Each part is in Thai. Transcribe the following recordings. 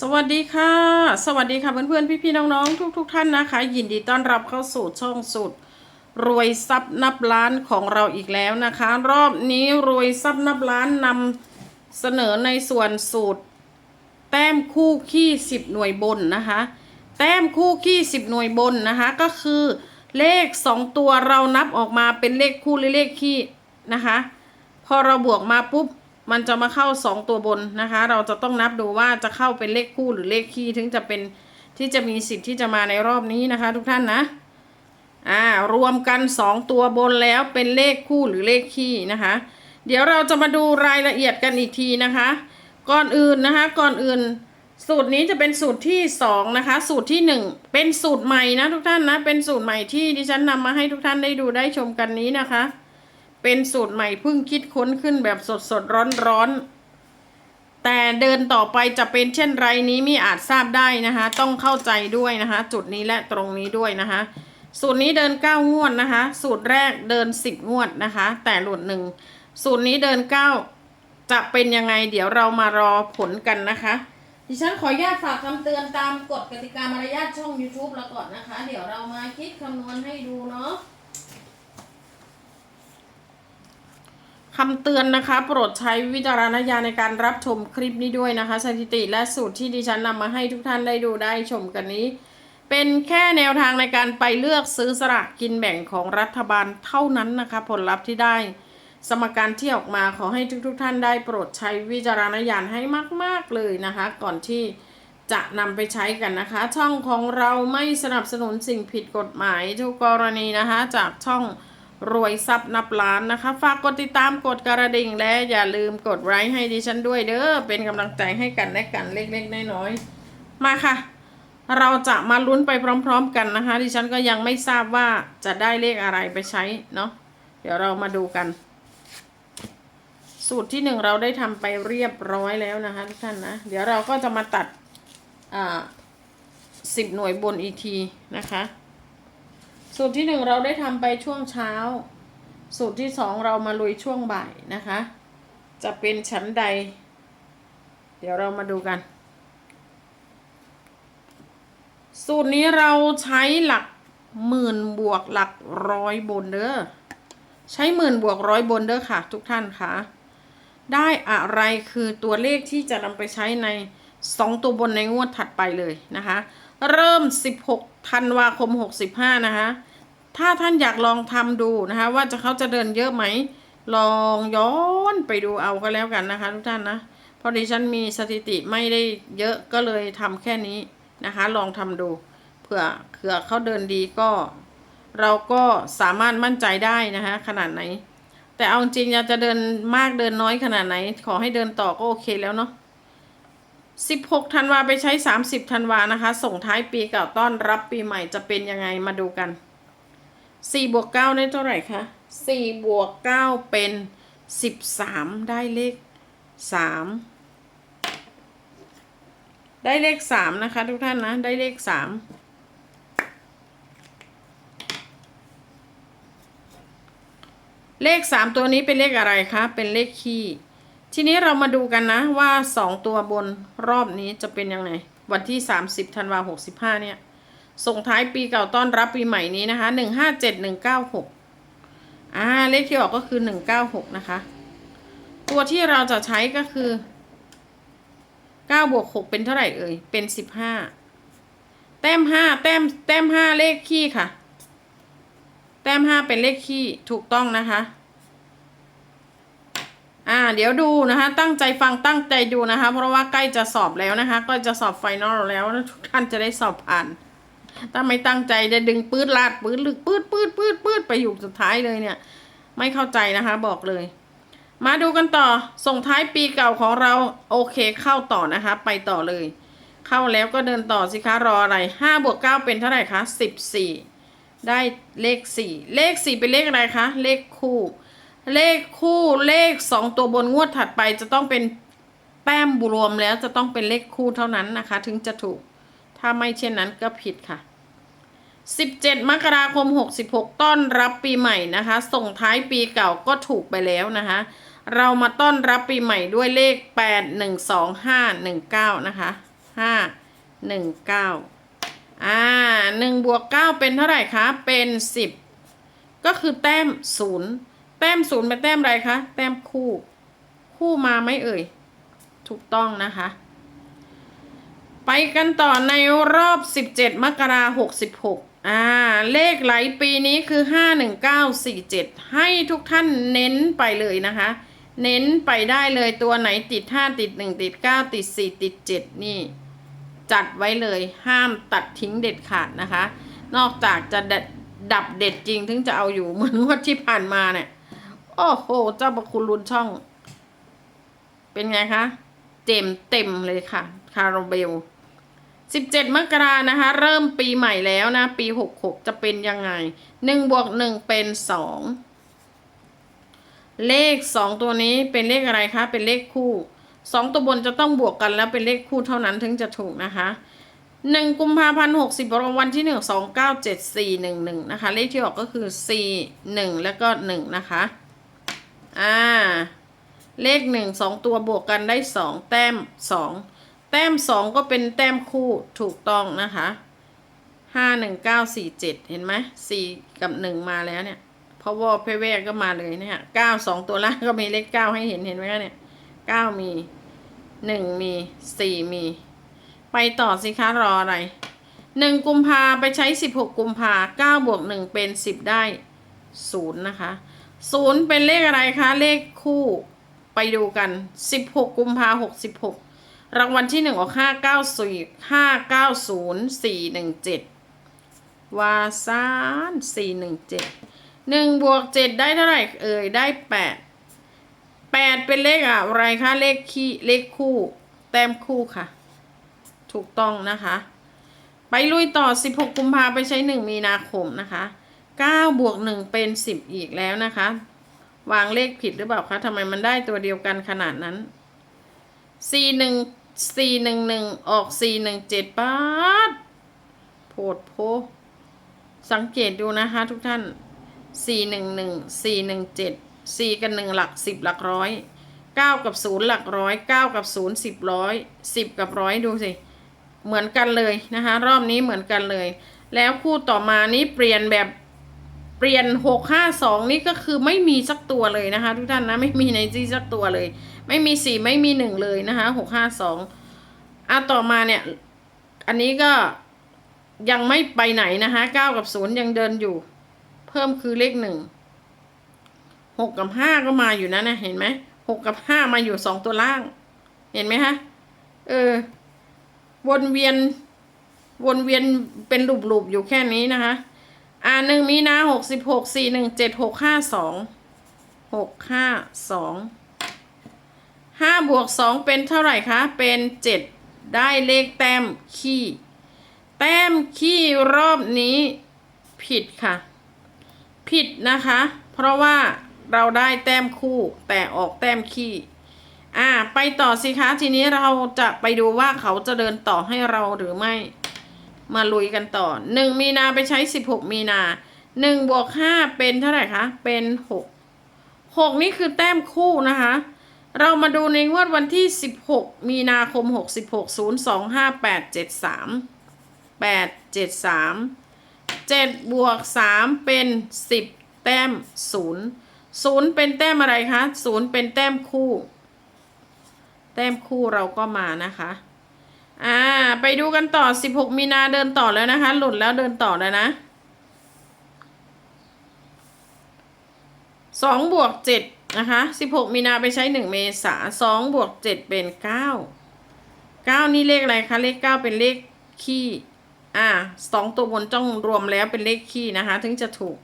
สวัสดีค่ะ สวัสดีค่ะเพื่อนๆ พี่ๆ น้องๆ ทุกๆทท่านนะคะ ยินดีต้อนรับเข้าสู่ช่องสุด รวยทรัพย์นับล้านของเราอีกแล้วนะคะ รอบนี้รวยทรัพย์นับล้านนำเสนอในส่วนสูตร แต้มคู่ขี้สิบหน่วยบนนะคะ แต้มคู่ขี้สิบหน่วยบนนะคะก็คือเลขสองตัวเรานับออกมาเป็นเลขคู่หรือเลขขี้นะคะ พอเราบวกมาปุ๊บ มันจะมาเข้าสองตัวบนนะคะ เราจะต้องนับดูว่าจะเข้าเป็นเลขคู่หรือเลขคี่ถึงจะเป็นที่จะมีสิทธิ์ที่จะมาในรอบนี้นะคะ ทุกท่านนะอ่ารวมกันสองตัวบนแล้วเป็นเลขคู่หรือเลขคี่นะคะ เดี๋ยวเราจะมาดูรายละเอียดกันอีกทีนะคะ ก่อนอื่นนะคะ ก่อนอื่น สูตรนี้จะเป็นสูตรที่สองนะคะ สูตรที่หนึ่งเป็นสูตรใหม่นะทุกท่านนะเป็นสูตรใหม่ที่ดิฉันนำมาให้ทุกท่านได้ดูได้ชมกันนี้นะคะ เป็นสูตรใหม่เพิ่งคิดค้นขึ้นแบบสดสดร้อนร้อนแต่เดินต่อไปจะเป็นเช่นไรนี้มิอาจทราบได้นะคะ ต้องเข้าใจด้วยนะคะ จุดนี้และตรงนี้ด้วยนะคะ สูตรนี้เดิน 9 งวดนะคะ สูตรแรกเดิน 10 งวดนะคะ แต่หลุดหนึ่งสูตรนี้เดิน 9 จะเป็นยังไง เดี๋ยวเรามารอผลกันนะคะดิฉันขออนุญาตฝากคำเตือนตามกฎกติกามารยาทช่อง YouTube แล้วก่อนนะคะ เดี๋ยวเรามาคิดคำนวณให้ดูเนาะ คำเตือนนะคะ โปรดใช้วิจารณญาณในการรับชมคลิปนี้ด้วยนะคะ สถิติและสูตรที่ดิฉันนำมาให้ทุกท่านได้ดูได้ชมกันนี้ เป็นแค่แนวทางในการไปเลือกซื้อสลากกินแบ่งของรัฐบาลเท่านั้นนะคะ ผลลัพธ์ที่ได้ สมการที่ออกมาขอให้ทุกๆทท่านได้โปรดใช้วิจารณญาณให้มาก ๆเลยนะคะ ก่อนที่จะนำไปใช้กันนะคะ ช่องของเราไม่สนับสนุนสิ่งผิดกฎหมายทุกกรณีนะคะ จากช่อง รวยทรัพย์นับล้านนะคะ ฝากกดติดตามกดกระดิ่งและอย่าลืมกดไลค์ให้ดิฉันด้วยเด้อเป็นกำลังใจให้กันและกันเล็กๆน้อยๆมาค่ะ เราจะมาลุ้นไปพร้อม ๆ กันนะคะ ดิฉันก็ยังไม่ทราบว่าจะได้เลขอะไรไปใช้เนาะเดี๋ยวเรามาดูกัน สูตรที่หนึ่งเราได้ทำไปเรียบร้อยแล้วนะคะทุกท่านนะเดี๋ยวเราก็จะมาตัดอ่าสิบหน่วยบนอีกทีนะคะ สูตรที่หนึ่งเราได้ทำไปช่วงเช้า สูตรที่สองเรามาลุยช่วงบ่ายนะคะ จะเป็นชั้นใด เดี๋ยวเรามาดูกัน สูตรนี้เราใช้หลักหมื่นบวกหลักร้อยบนเด้อใช้หมื่นบวกร้อยบนเด้อค่ะ ทุกท่านคะได้อะไรคือตัวเลขที่จะนำไปใช้ในสองตัวบนในงวดถัดไปเลยนะคะ เริ่ม 16ธันวาคม 65 นะคะ ถ้าท่านอยากลองทำดูนะคะ ว่าจะเขาจะเดินเยอะไหม ลองย้อนไปดูเอาก็แล้วกันนะคะ ทุกท่านนะเพราะดิฉันมีสถิติไม่ได้เยอะก็เลยทำแค่นี้นะคะ ลองทำดูเผื่อเผื่อเขาเดินดีก็ เราก็สามารถมั่นใจได้นะคะ ขนาดไหน แต่เอาจริงอยากจะเดินมากเดินน้อยขนาดไหน ขอให้เดินต่อก็โอเคแล้วเนาะ16ธันวาไปใช้ 30ธันวานะคะ ส่งท้ายปีเก่าต้อนรับปีใหม่จะเป็นยังไงมาดูกัน 4บวก9ได้เท่าไหร่คะ4บวก9เป็น13ได้เลข3ได้เลข3นะคะ ทุกท่านนะ ได้เลข3เลข3ตัวนี้เป็นเลขอะไรคะ เป็นเลขคี่ ทีนี้เรามาดูกันนะว่า2ตัวบนรอบนี้จะเป็นยังไง วันที่30ธันวาหกสิบห้าเนี่ย ส่งท้ายปีเก่าต้อนรับปีใหม่นี้นะคะ1 5 7 1 9 6อ่าเลขที่ออกก็คือ196นะคะ ตัวที่เราจะใช้ก็คือ9บวก6เป็นเท่าไหร่เอ่ย เป็น15แต้ม5แต้มแต้ม5เลขคี่ค่ะ แต้ม5เป็นเลขคี่ถูกต้องนะคะ อ่า เดี๋ยวดูนะคะ ตั้งใจฟังตั้งใจดูนะคะ เพราะว่าใกล้จะสอบแล้วนะคะ ก็จะสอบไฟนอลแล้วทุกท่านจะได้สอบผ่าน ถ้าไม่ตั้งใจจะดึงปืดลาดปืดลึกปืดปืดปืดปืดไปอยู่สุดท้ายเลยเนี่ย ไม่เข้าใจนะคะ บอกเลย มาดูกันต่อส่งท้ายปีเก่าของเราโอเคเข้าต่อนะคะ ไปต่อเลย เข้าแล้วก็เดินต่อสิคะรออะไรห้าบวกเก้าเป็นเท่าไหร่คะสิบสี่ได้เลขสี่เลขสี่เป็นเลขอะไรคะเลขคู่ เลขคู่เลขสองตัวบนงวดถัดไปจะต้องเป็นแต้มรวมแล้วจะต้องเป็นเลขคู่เท่านั้นนะคะ ถึงจะถูก ถ้าไม่เช่นนั้นก็ผิดค่ะ 17 มกราคม 66 ต้อนรับปีใหม่นะคะ ส่งท้ายปีเก่าก็ถูกไปแล้วนะคะ เรามาต้อนรับปีใหม่ด้วยเลข 8 1 2 5 1 9 นะคะห้าหนึ่งเก้าอ่าหนึ่งบวกเก้าเป็นเท่าไหร่คะ เป็นสิบก็คือแต้มศูนย์แต้มศูนย์เป็นแต้มอะไรคะ แต้มคู่ คู่มาไหมเอ่ย ถูกต้องนะคะ ไปกันต่อในรอบ 17 มกราคม66อ่า เลขไหลปีนี้คือ 51947 ให้ทุกท่านเน้นไปเลยนะคะ เน้นไปได้เลยตัวไหนติด 5 ติด 1 ติด 9 ติด 4 ติด 7 นี่ จัดไว้เลยห้ามตัดทิ้งเด็ดขาดนะคะ นอกจากจะดับดับเด็ดจริงถึงจะเอาอยู่เหมือนงวดที่ผ่านมาเนี่ย โอ้โห เจ้าประคุณรุนช่อง เป็นไงคะ เต็มเต็มเลยค่ะ คาราเบล 17 มกรานะคะ เริ่มปีใหม่แล้วนะ ปี 66 จะเป็นยังไง1บวก1เป็น 2 เลข 2 ตัวนี้เป็นเลขอะไรคะ เป็นเลขคู่ 2 ตัวบนจะต้องบวกกันแล้วเป็นเลขคู่เท่านั้นถึงจะถูกนะคะ1กุมภาพันธ์60รางวัลที่ 1 2 9 7 4 1 1 นะคะ เลขที่ออกก็คือ 4 1 แล้วก็ 1 นะคะ อ่า เลข 1 2 ตัวบวกกันได้ 2 แต้ม 2 แต้ม2ก็เป็นแต้มคู่ถูกต้องนะคะ5 1 9 4 7เก้าสี่เจ็ดเห็นไหม4กับ1มาแล้วเนี่ยเพราะว่าเพเวกก็มาเลยเนี่ย9 2ตัวล่างก็มีเลข9ให้เห็นเห็นไหมคะเนี่ย9มี1มี4มี ไปต่อสิคะรออะไร1กุมภาไปใช้16กุมภา9บวก1เป็น10ได้0นย์นะคะ0เป็นเลขอะไรคะ เลขคู่ไปดูกัน16กุมภา66 รางวัลที่1ออก594 590 417วาซาน417 1บวก7ได้เท่าไหร่เอ่ยได้8 8เป็นเลขอะไรคะเลขคีเลขคู่ แต้มคู่ค่ะ ถูกต้องนะคะ ไปลุยต่อ16กุมภาไปใช้1มีนาคมนะคะ9บวก1เป็น10อีกแล้วนะคะ วางเลขผิดหรือเปล่าคะทำไมมันได้ตัวเดียวกันขนาดนั้น 4 1 4 1 1ออก4 1 7ป้าดโพดโพสังเกตดูนะคะทุกท่าน4 1 1 4 1 7 4กับ1หลัก10หลักร้อย9กับ0หลักร้อย9กับ0 10ร้อย10กับร้อยดูสิ เหมือนกันเลยนะคะ รอบนี้เหมือนกันเลย แล้วคู่ต่อมานี้เปลี่ยนแบบเปลี่ยนหกห้าสองนี่ก็คือไม่มีสักตัวเลยนะคะ ทุกท่านนะไม่มีในจีสักตัวเลย ไม่มีสี่ไม่มีหนึ่งเลยนะคะหกห้าสองอะต่อมาเนี่ย อันนี้ก็ยังไม่ไปไหนนะคะเก้ากับศูนย์ยังเดินอยู่ เพิ่มคือเลขหนึ่งหกกับห้าก็มาอยู่นะนะเห็นไหมหกกับห้ามาอยู่สองตัวล่าง เห็นไหมคะเออ วนเวียน วนเวียนเป็นหลุบๆอยู่แค่นี้นะคะอ่าหนึ่งมีนาหกสิบหกสี่หนึ่งเจ็ดหกห้าสองหกห้าสอง ห้าบวกสองเป็นเท่าไหร่คะ เป็นเจ็ดได้เลขแต้มขี้ แต้มขี้รอบนี้ผิดค่ะ ผิดนะคะ เพราะว่าเราได้แต้มคู่แต่ออกแต้มขี้ อ่า ไปต่อสิคะ ทีนี้เราจะไปดูว่าเขาจะเดินต่อให้เราหรือไม่ มาลุยกันต่อหนึ่งมีนาไปใช้สิบหกมีนาหนึ่งบวกห้าเป็นเท่าไหร่คะ เป็นหกหกนี่คือแต้มคู่นะคะ เรามาดูในงวดวันที่สิบหกมีนาคมหกสิบหกศูนย์สองห้าแปดเจ็ดสามแปดเจ็ดสามเจ็ดบวกสามเป็นสิบแต้มศูนย์ศูนย์เป็นแต้มอะไรคะศูนย์เป็นแต้มคู่ แต้มคู่เราก็มานะคะ อ่า ไปดูกันต่อ 16 มีนาเดินต่อแล้วนะคะ หลุดแล้วเดินต่อแล้วนะ2บวก7 นะคะ16มีนาไปใช้1เมษา2บวก7เป็น9 9นี่เลขอะไรคะเลข9เป็นเลขขี้อ่าสองตัวบนต้องรวมแล้วเป็นเลขขี้นะคะ ถึงจะถูก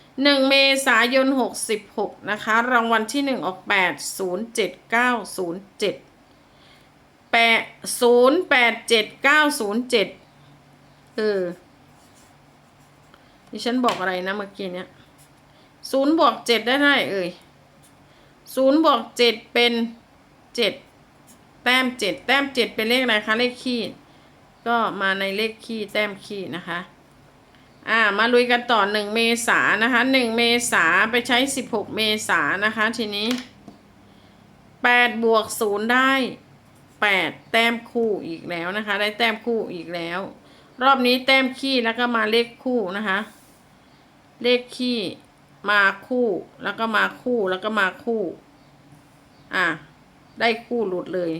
1เมษายน66นะคะ รางวัลที่1ออก8 0 7 9 0 7แปดศูนย์แปดเจ็ดเก้าศูนย์เจ็ดเออดิฉันบอกอะไรนะเมื่อกี้เนี้ยศูนย์บวกเจ็ดได้ไหร่เอ่ย ศูนย์บวกเจ็ดเป็นเจ็ดแต้มเจ็ดแต้มเจ็ดเป็นเลขอะไรคะเลขคี่ก็มาในเลขคี่แต้มคี่นะคะ อ่ามาลุยกันต่อหนึ่งเมษานะคะหนึ่งเมษาไปใช้สิบหกเมษานะคะทีนี้แปดบวกศูนย์ได้แปดแต้มคู่อีกแล้วนะคะ ได้แต้มคู่อีกแล้ว รอบนี้แต้มขี้แล้วก็มาเลขคู่นะคะ เลขขี้ มาคู่แล้วก็มาคู่แล้วก็มาคู่ อะ ได้คู่หลุดเลย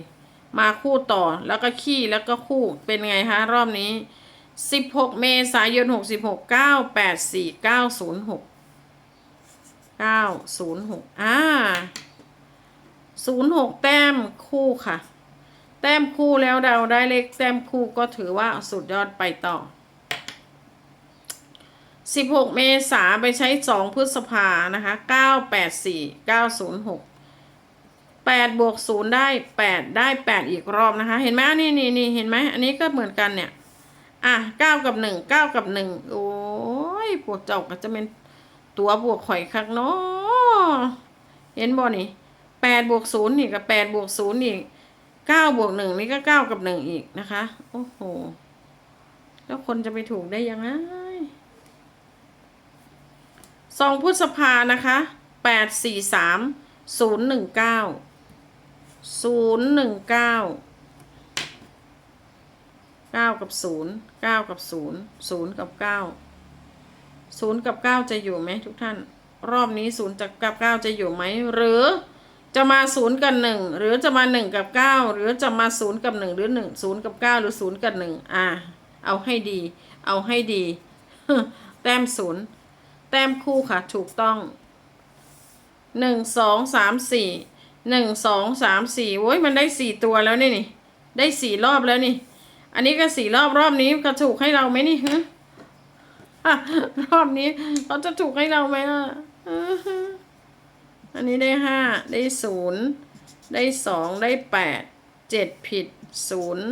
มาคู่ต่อแล้วก็ขี้แล้วก็คู่เป็นไงคะรอบนี้ 16 เมษายน 66 984 906 906อ่า06 แต้มคู่ค่ะ แต้มคู่แล้วเราได้เลขแต้มคู่ก็ถือว่าสุดยอดไปต่อ 16 เมษาไปใช้ 2 พฤษภานะคะ 984 906 8บวก0ได้ 8 ได้ 8 อีกรอบนะคะ เห็นไหมนี่นี่นี่เห็นไหมอันนี้ก็เหมือนกันเนี่ย อะ 9 กับ 1 9 กับ 1 โอ้ยพวกเจ้าก็จะเป็นตัวบวกข่อยคักเนาะเห็นบ่นี่8บวก0นี่กับ8บวก0อีก9บวก1นี่ก็ 9 กับ 1 อีกนะคะ โอ้โห แล้วคนจะไปถูกได้ยังไง สองพฤษภานะคะแปดสี่สามศูนย์หนึ่งเก้าศูนย์หนึ่งเก้าเก้ากับศูนย์เก้ากับศูนย์ศูนย์กับเก้าศูนย์กับเก้าจะอยู่ไหมทุกท่าน รอบนี้ศูนย์กับเก้าจะอยู่ไหมหรือจะมาศูนย์กับหนึ่งหรือจะมาหนึ่งกับเก้าหรือจะมาศูนย์กับหนึ่งหรือหนึ่งศูนย์กับเก้าหรือศูนย์กับหนึ่งอ่า เอาให้ดี เอาให้ดี แต้มศูนย์ แต้มคู่ค่ะ ถูกต้องหนึ่งสองสามสี่หนึ่งสองสามสี่โอ้ยมันได้สี่ตัวแล้วนี่นี่ ได้สี่รอบแล้วนี่ อันนี้ก็สี่รอบรอบนี้ก็ถูกให้เราไหมนี่ฮะรอบนี้เขาจะถูกให้เราไหมอะอันนี้ได้ห้าได้ศูนย์ได้สองได้แปดเจ็ดผิดศูนย์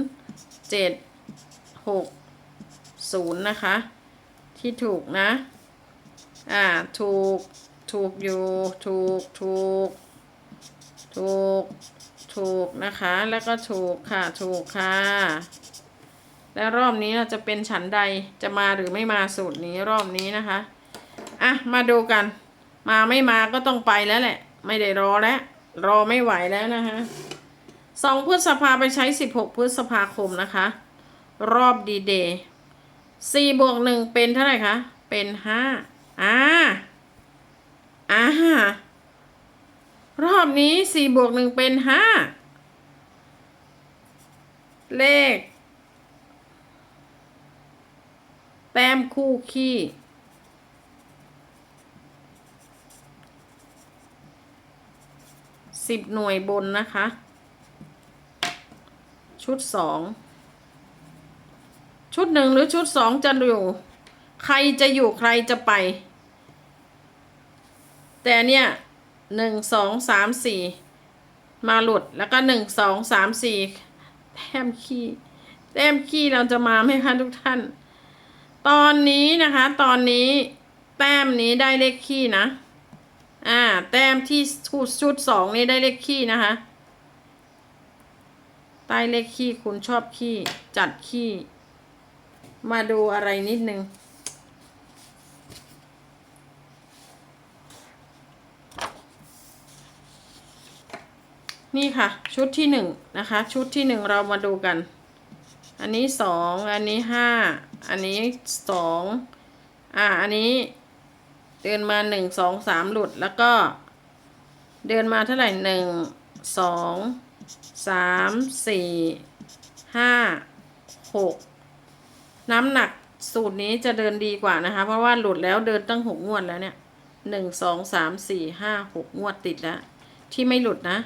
เจ็ดหกศูนย์นะคะ ที่ถูกนะ อ่า ถูก ถูกอยู่ ถูก ถูก ถูก ถูกนะคะ แล้วก็ถูกค่ะ ถูกค่ะ แล้วรอบนี้เราจะเป็นฉันใด จะมาหรือไม่มาสูตรนี้รอบนี้นะคะ อะ มาดูกัน มาไม่มาก็ต้องไปแล้วแหละ ไม่ได้รอแล้ว รอไม่ไหวแล้วนะคะสองพฤษภาไปใช้สิบหกพฤษภาคมนะคะ รอบดีเดย์สี่บวกหนึ่งเป็นเท่าไหร่คะ เป็นห้า อ่าอ่ารอบนี้สี่บวกหนึ่งเป็นห้าเลข แต้มคู่ขี้สิบหน่วยบนนะคะ ชุดสองชุดหนึ่งหรือชุดสองจะอยู่ ใครจะอยู่ใครจะไป แต่เนี่ยหนึ่งสองสามสี่มาหลุดแล้วก็หนึ่งสองสามสี่แต้มขี้แต้มขี้เราจะมาไหมคะทุกท่าน ตอนนี้นะคะ ตอนนี้แต้มนี้ได้เลขขี้นะ อ่า แต้มที่ชุดชุดสองนี้ได้เลขขี้นะคะใต้เลขขี้คุณชอบขี้จัดขี้ มาดูอะไรนิดนึง นี่ค่ะ ชุดที่หนึ่งนะคะ ชุดที่หนึ่งเรามาดูกัน อันนี้สองอันนี้ห้าอันนี้สองอ่า อันนี้เดินมาหนึ่งสองสามหลุดแล้วก็ เดินมาเท่าไหร่หนึ่งสองสามสี่ห้าหกน้ำหนักสูตรนี้จะเดินดีกว่านะคะ เพราะว่าหลุดแล้วเดินตั้งหกงวดแล้วเนี่ยหนึ่งสองสามสี่ห้าหกงวดติดแล้ว ที่ไม่หลุดนะ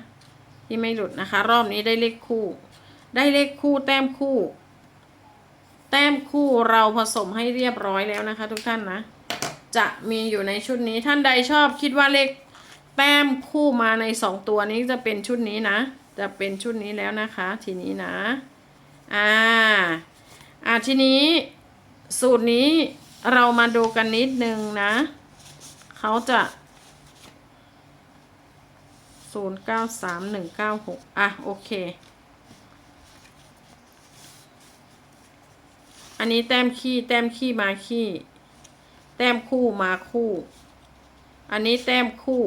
ที่ไม่หลุดนะคะ รอบนี้ได้เลขคู่ ได้เลขคู่แต้มคู่ แต้มคู่เราผสมให้เรียบร้อยแล้วนะคะ ทุกท่านนะ จะมีอยู่ในชุดนี้ท่านใดชอบคิดว่าเลขแต้มคู่มาในสองตัวนี้จะเป็นชุดนี้นะ จะเป็นชุดนี้แล้วนะคะ ทีนี้นะ อ่า อ่าทีนี้สูตรนี้เรามาดูกันนิดนึงนะ เขาจะ ศูนย์เก้าสามหนึ่งเก้าหกอะ โอเค อันนี้แต้มขี้แต้มขี้มาขี้ แต้มคู่มาคู่ อันนี้แต้มคู่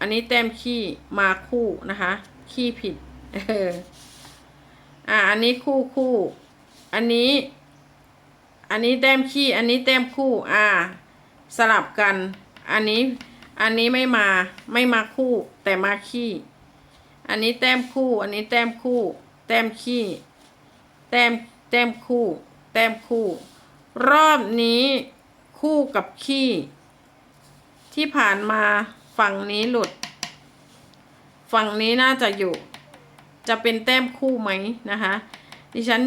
อันนี้แต้มขี้มาคู่นะคะ ขี้ผิด เออ อ่าอันนี้คู่คู่ อันนี้ อันนี้แต้มขี้ อันนี้แต้มคู่ อ่า สลับกัน อันนี้ อันนี้ไม่มาไม่มาคู่ แต่มาขี้ อันนี้แต้มคู่ อันนี้แต้มคู่ แต้มขี้ แต้มแต้มคู่ แต้มคู่ รอบนี้คู่กับขี้ ที่ผ่านมาฝั่งนี้หลุด ฝั่งนี้น่าจะอยู่ จะเป็นแต้มคู่ไหมนะคะ ดิฉัน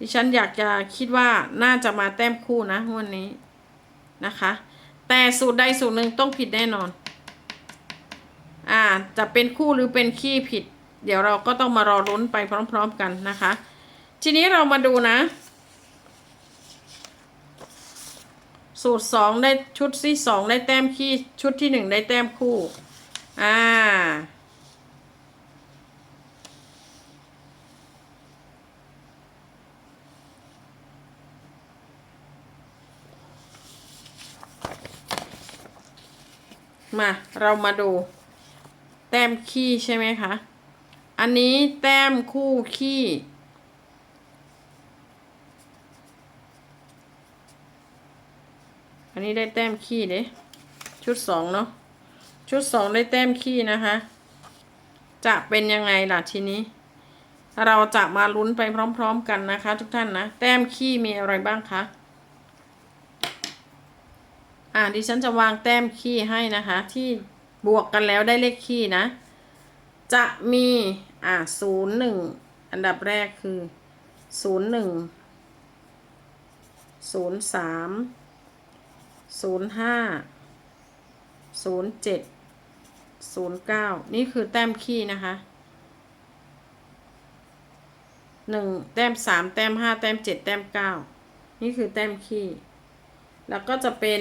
ดิฉันอยากจะคิดว่าน่าจะมาแต้มคู่นะงวันนี้นะคะ แต่สูตรใดสูตรหนึ่งต้องผิดแน่นอน อ่า จะเป็นคู่หรือเป็นขี้ผิด เดี๋ยวเราก็ต้องมารอรุ้นไปพร้อม ๆ กันนะคะ ทีนี้เรามาดูนะ สูตรสองได้ชุดที่สองได้แต้มขี้ชุดที่หนึ่งได้แต้มคู่ อ่า มา เรามาดู แต้มขี้ใช่ไหมคะ อันนี้แต้มคู่ขี้ อันนี้ได้แต้มขี้เด้ชุดสองเนาะ ชุดสองได้แต้มขี้นะคะ จะเป็นยังไงล่ะทีนี้ เราจะมาลุ้นไปพร้อม ๆ กันนะคะ ทุกท่านนะ แต้มขี้มีอะไรบ้างคะ อ่าดิฉันจะวางแต้มขี้ให้นะคะ ที่บวกกันแล้วได้เลขขี้นะ จะมีอ่าศูนย์หนึ่งอันดับแรกคือศูนย์หนึ่งศูนย์สามศูนย์ห้าศูนย์เจ็ดศูนย์เก้านี่คือแต้มขี้นะคะหนึ่งแต้มสามแต้มห้าแต้มเจ็ดแต้มเก้านี่คือแต้มขี้แล้วก็จะเป็น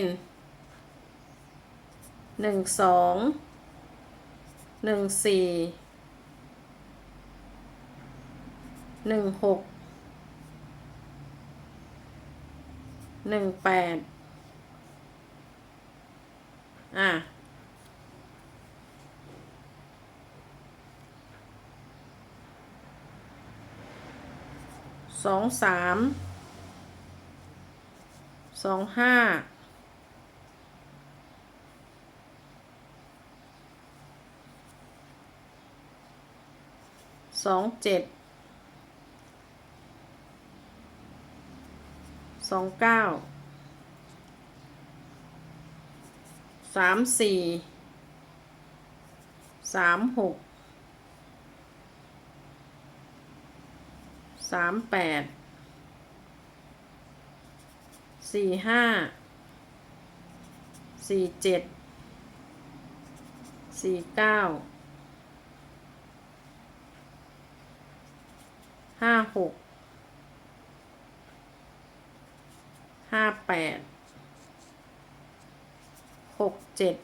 หนึ่งสองหนึ่งสี่หนึ่งหกหนึ่งแปดอะสองสามสองห้า องเจ็ดสองเก้าสามสี่สามหกสามแปดสี่ห้าสี่เจ็ดสี่เก้า ห้าหกห้าแปดหกเจ็ด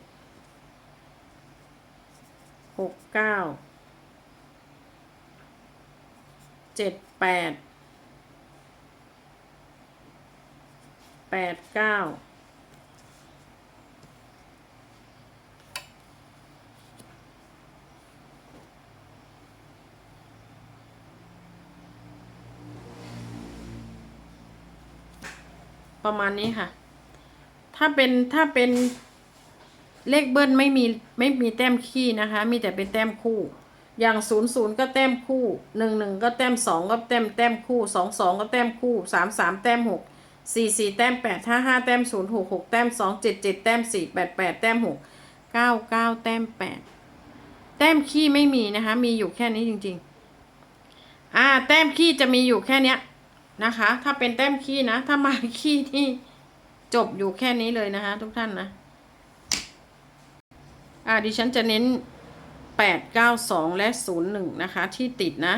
หกเก้าเจ็ดแปดแปดเก้า ประมาณนี้ค่ะ ถ้าเป็นถ้าเป็นเลขเบิ้ลไม่มีไม่มีแต้มขี้นะคะ มีแต่เป็นแต้มคู่ อย่างศูนย์ศูนย์ก็แต้มคู่หนึ่งหนึ่งก็แต้มสองก็แต้มแต้มคู่สองสองก็แต้มคู่สามสามแต้มหกสี่สี่แต้มแปดห้าห้าแต้มศูนย์หกหกแต้มสองเจ็ดเจ็ดแต้มสี่แปดแปดแต้มหกเก้าเก้าแต้มแปดแต้มขี้ไม่มีนะคะ มีอยู่แค่นี้จริง ๆ อ่า แต้มขี้จะมีอยู่แค่เนี้ย นะคะ ถ้าเป็นแต้มขี้นะ ถ้ามาขี้นี่จบอยู่แค่นี้เลยนะคะ ทุกท่านนะ อ่าดิฉันจะเน้นสองและศูนย์หนึ่งนะคะ ที่ติดนะ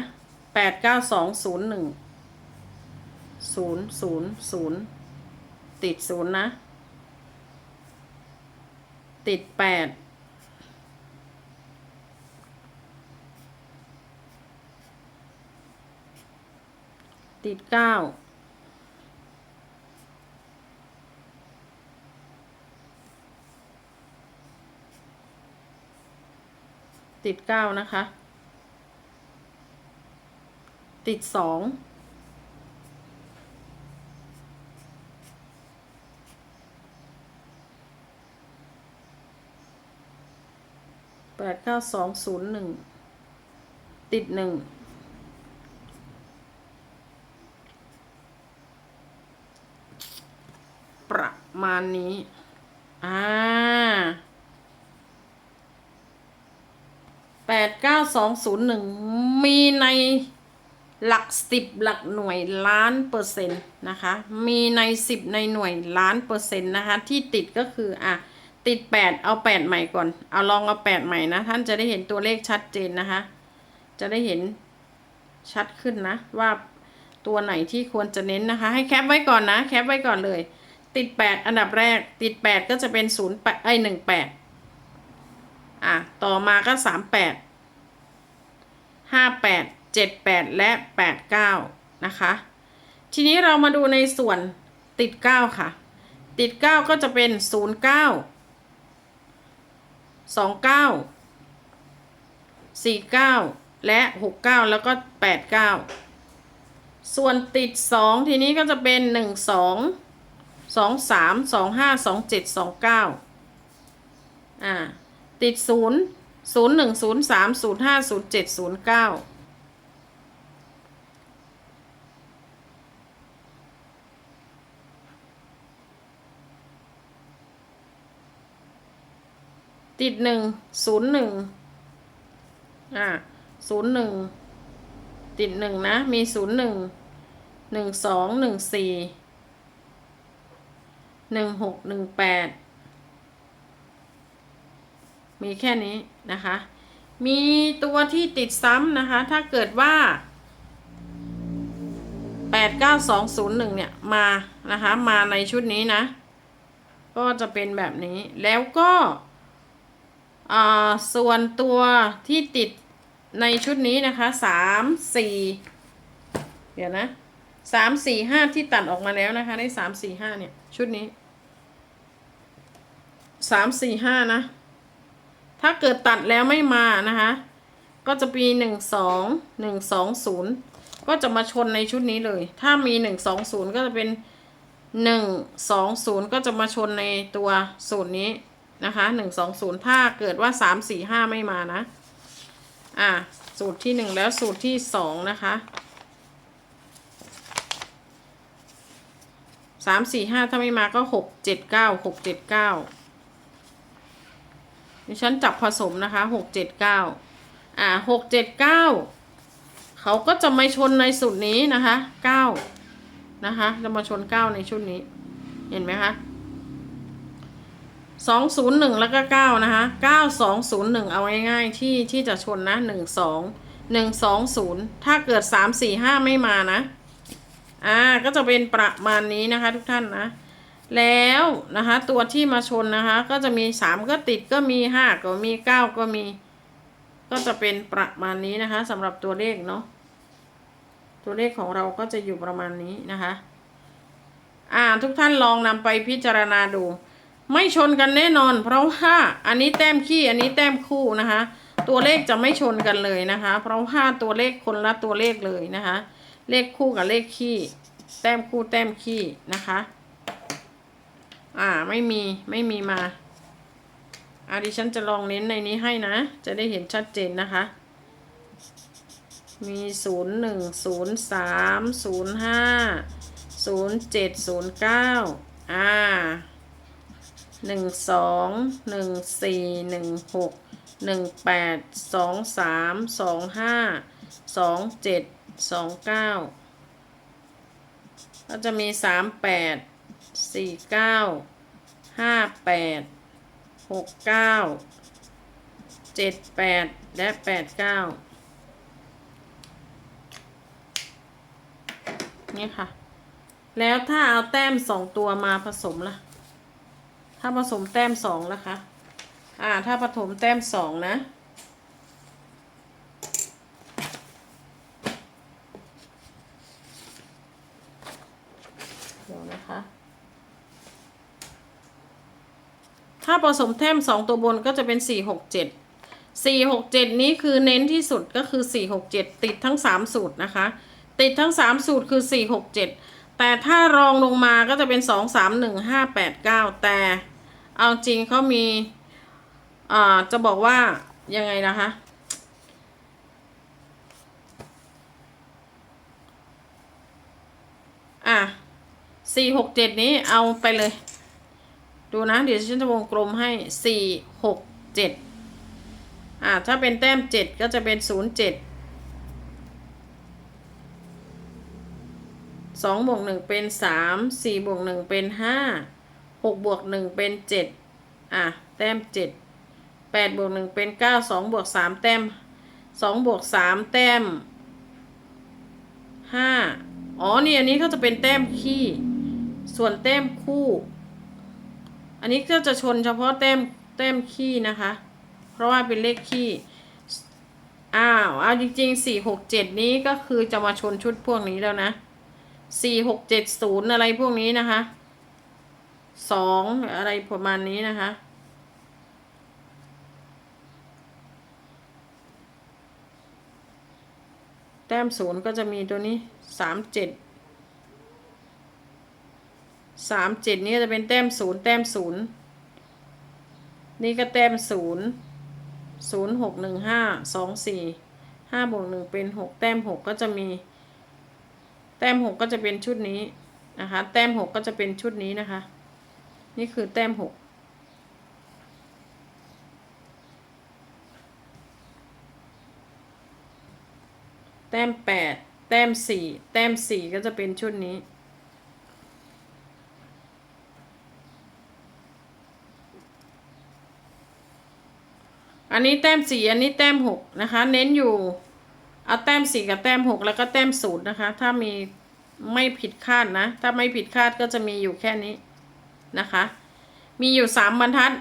แปดเก้าสองศูนย์หนึ่งศูนย์ศูนย์ศูนย์ติดศูนย์นะ ติดแปด ติดเก้าติดเก้านะคะ ติดสองแปดเก้าสองศูนย์หนึ่งติดหนึ่ง ประมาณนี้ อ่าแปดเก้าสองศูนย์หนึ่งมีในหลักสิบหลักหน่วยล้านเปอร์เซ็นต์นะคะ มีในสิบในหน่วยล้านเปอร์เซ็นต์นะคะ ที่ติดก็คืออะติดแปดเอาแปดใหม่ก่อน เอาลองเอาแปดใหม่นะ ท่านจะได้เห็นตัวเลขชัดเจนนะคะ จะได้เห็นชัดขึ้นนะ ว่าตัวไหนที่ควรจะเน้นนะคะ ให้แคปไว้ก่อนนะ แคปไว้ก่อนเลย ติดแปดอันดับแรก ติดแปดก็จะเป็นศูนย์แปดไอหนึ่งแปดอะ ต่อมาก็สามแปดห้าแปดเจ็ดแปดและแปดเก้านะคะ ทีนี้เรามาดูในส่วนติดเก้าค่ะ ติดเก้าก็จะเป็นศูนย์เก้าสองเก้าสี่เก้าและหกเก้าแล้วก็แปดเก้าส่วนติดสองทีนี้ก็จะเป็นหนึ่ง สองสามสองห้าสองเจ็ดสองเก้าอ่า ติดศูนย์ศูนย์หนึ่งศูนย์สามศูนย์ห้าศูนย์เจ็ดศูนย์เก้าติดหนึ่งศูนย์หนึ่งอ่าศูนย์หนึ่งติดหนึ่งนะ มีศูนย์หนึ่งหนึ่งสองหนึ่งสี่ หนึ่งหกหนึ่งแปดมีแค่นี้นะคะ มีตัวที่ติดซ้ำนะคะ ถ้าเกิดว่า89201เนี่ยมานะคะ มาในชุดนี้นะ ก็จะเป็นแบบนี้แล้วก็อ่าส่วนตัวที่ติดในชุดนี้นะคะ3 4เดี๋ยวนะ 3 4 5ที่ตัดออกมาแล้วนะคะ ได้3 4 5เนี่ย ชุดนี้3 4 5นะ ถ้าเกิดตัดแล้วไม่มานะคะ ก็จะมีหนึ่งสองหนึ่งสองศูนย์ก็จะมาชนในชุดนี้เลย ถ้ามีหนึ่งสองศูนย์ก็จะเป็นหนึ่งสองศูนย์ก็จะมาชนในตัวศูนย์นี้นะคะหนึ่งสองศูนย์ถ้าเกิดว่าสามสี่ห้าไม่มานะ อะสูตรที่หนึ่งแล้วสูตรที่สองนะคะ สามสี่ห้าถ้าไม่มาก็หกเจ็ดเก้าหกเจ็ดเก้าดิฉันจับผสมนะคะหกเจ็ดเก้าอ่าหกเจ็ดเก้าเขาก็จะมาชนในสุดนี้นะคะเก้านะคะ จะมาชนเก้าในชุดนี้ เห็นไหมคะสองศูนย์หนึ่งแล้วก็เก้านะคะเก้าสองศูนย์หนึ่งเอาง่ายๆที่ที่จะชนนะหนึ่งสองหนึ่งสองศูนย์ถ้าเกิดสามสี่ห้าไม่มานะ อ่าก็จะเป็นประมาณนี้นะคะทุกท่านนะ แล้วนะคะตัวที่มาชนนะคะ ก็จะมีสามก็ติดก็มีห้าก็มีเก้าก็มี ก็จะเป็นประมาณนี้นะคะสำหรับตัวเลขเนาะตัวเลขของเราก็จะอยู่ประมาณนี้นะคะ อ่าทุกท่านลองนำไปพิจารณาดู ไม่ชนกันแน่นอน เพราะว่าอันนี้แต้มขี้อันนี้แต้มคู่นะคะ ตัวเลขจะไม่ชนกันเลยนะคะ เพราะว่าตัวเลขคนละตัวเลขเลยนะคะ เลขคู่กับเลขขี้ แต้มคู่แต้มขี้นะคะ อ่าไม่มีไม่มีมาอ่าดิฉันจะลองเน้นในนี้ให้นะ จะได้เห็นชัดเจนนะคะ มีศูนย์หนึ่งศูนย์สามศูนย์ห้าศูนย์เจ็ดศูนย์เก้าอ่าหนึ่งสองหนึ่งสี่หนึ่งหกหนึ่งแปดสองสามสองห้าสองเจ็ด สองเก้าก็จะมีสามแปดสี่เก้าห้าแปดหกเก้าเจ็ดแปดและแปดเก้านี่ค่ะ แล้วถ้าเอาแต้มสองตัวมาผสมล่ะ ถ้าผสมแต้มสองละคะ อ่า ถ้าผสมแต้มสองนะ เดี๋ยวนะคะ ถ้าผสมแต้มสองตัวบนก็จะเป็นสี่หกเจ็ดสี่หกเจ็ดนี้คือเน้นที่สุดก็คือสี่หกเจ็ดติดทั้งสามสูตรนะคะ ติดทั้งสามสูตรคือสี่หกเจ็ดแต่ถ้ารองลงมาก็จะเป็นสองสามหนึ่งห้าแปดเก้าแต่เอาจริงเขามีอ่าจะบอกว่ายังไงนะคะอะสี่หกเจ็ดนี้เอาไปเลย ดูนะเดี๋ยวฉันจะวงกลมให้สี่หกเจ็ดอะถ้าเป็นแต้มเจ็ดก็จะเป็นศูนย์เจ็ดสองบวกหนึ่งเป็นสามสี่บวกหนึ่งเป็นห้าหกบวกหนึ่งเป็นเจ็ดอะแต้มเจ็ดแปดบวกหนึ่งเป็นเก้าสองบวกสามแต้มสองบวกสามแต้มห้าอ๋อนี่อันนี้ก็จะเป็นแต้มขี้ ส่วนแต้มคู่ อันนี้ก็จะชนเฉพาะแต้มแต้มขี้นะคะ เพราะว่าเป็นเลขขี้อ้าวเอาจริงๆสี่หกเจ็ดนี้ก็คือจะมาชนชุดพวกนี้แล้วนะสี่หกเจ็ดศูนย์อะไรพวกนี้นะคะสองอะไรประมาณนี้นะคะแต้มศูนย์ก็จะมีตัวนี้สามเจ็ด สามเจ็ดนี่จะเป็นแต้มศูนย์แต้มศูนย์นี่ก็แต้มศูนย์ศูนย์หกหนึ่งห้าสองสี่ห้าบวกหนึ่งเป็นหกแต้มหกก็จะมี แต้มหกก็จะเป็นชุดนี้นะคะ แต้มหกก็จะเป็นชุดนี้นะคะ นี่คือแต้มหกแต้มแปดแต้มสี่แต้มสี่ก็จะเป็นชุดนี้ อันนี้แต้มสี่อันนี้แต้มหกนะคะ เน้นอยู่เอาแต้มสี่กับแต้มหกแล้วก็แต้มศูนย์นะคะ ถ้ามีไม่ผิดคาดนะ ถ้าไม่ผิดคาดก็จะมีอยู่แค่นี้นะคะ มีอยู่สามบรรทัด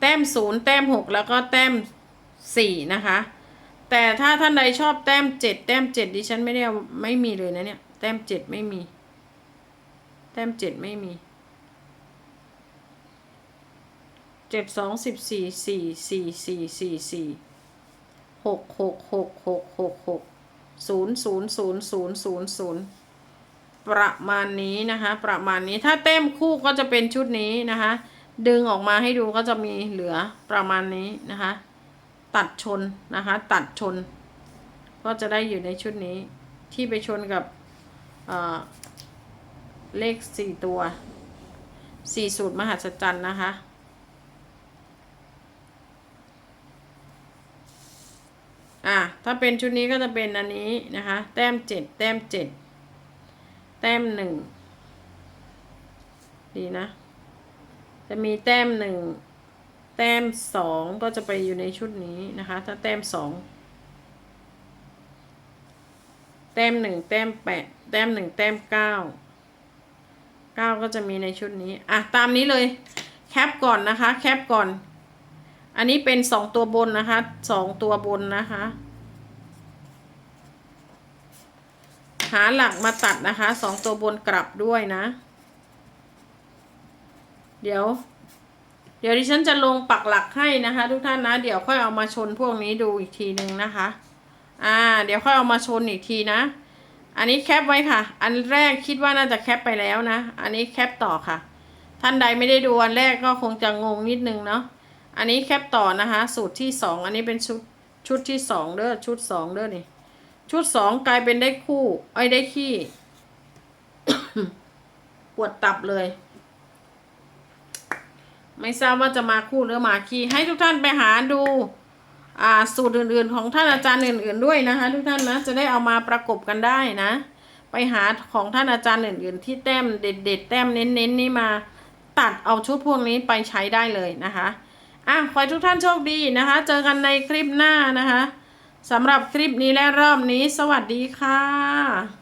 แต้มศูนย์แต้มหกแล้วก็แต้มสี่นะคะ แต่ถ้าท่านใดชอบแต้มเจ็ดแต้มเจ็ดดิฉันไม่ได้ไม่มีเลยนะเนี่ย แต้มเจ็ดไม่มี แต้มเจ็ดไม่มี เจ็ดสองสิบสี่สี่สี่สี่สี่สี่หกหกหกหกหกหกศูนย์ศูนย์ศูนย์ศูนย์ศูนย์ศูนย์ประมาณนี้นะคะ ประมาณนี้ถ้าเต้มคู่ก็จะเป็นชุดนี้นะคะ ดึงออกมาให้ดูก็จะมีเหลือประมาณนี้นะคะ ตัดชนนะคะ ตัดชน ก็จะได้อยู่ในชุดนี้ที่ไปชนกับเเลขสี่ตัวสี่สูตรมหัศจรรย์นะคะ อะถ้าเป็นชุดนี้ก็จะเป็นอันนี้นะคะ แต้มเจ็ดแต้มเจ็ดแต้มหนึ่งดีนะ จะมีแต้มหนึ่งแต้มสองก็จะไปอยู่ในชุดนี้นะคะ ถ้าแต้มสองแต้มหนึ่งแต้มแปดแต้มหนึ่งแต้มเก้าเก้าก็จะมีในชุดนี้ อะ ตามนี้เลย แคปก่อนนะคะ แคปก่อน อันนี้เป็นสองตัวบนนะคะสองตัวบนนะคะ หาหลักมาตัดนะคะสองตัวบนกลับด้วยนะ เดี๋ยว เดี๋ยวดิฉันจะลงปักหลักให้นะคะ ทุกท่านนะ เดี๋ยวค่อยเอามาชนพวกนี้ดูอีกทีหนึ่งนะคะ อ่า เดี๋ยวค่อยเอามาชนอีกทีนะ อันนี้แคปไว้ค่ะ อันแรกคิดว่าน่าจะแคปไปแล้วนะ อันนี้แคปต่อค่ะ ท่านใดไม่ได้ดูอันแรกก็คงจะงงนิดนึงเนาะ อันนี้แคปต่อนะคะ สูตรที่สองอันนี้เป็นชุดชุดที่สองเด้อชุดสองเด้อนี่ ชุดสองกลายเป็นได้คู่ไอ้ได้ขี้ ปวดตับเลย ไม่ทราบว่าจะมาคู่หรือมาขี้ ให้ทุกท่านไปหาดู อ่า สูตรอื่นๆ ของท่านอาจารย์อื่น ๆด้วยนะคะ ทุกท่านนะจะได้เอามาประกบกันได้นะ ไปหาของท่านอาจารย์อื่น ๆ ที่แต้มเด็ดๆแต้มเน้นๆนี่มา ตัดเอาชุดพวกนี้ไปใช้ได้เลยนะคะ อะขอให้ทุกท่านโชคดีนะคะ เจอกันในคลิปหน้านะคะสำหรับคลิปนี้และรอบนี้ สวัสดีค่ะ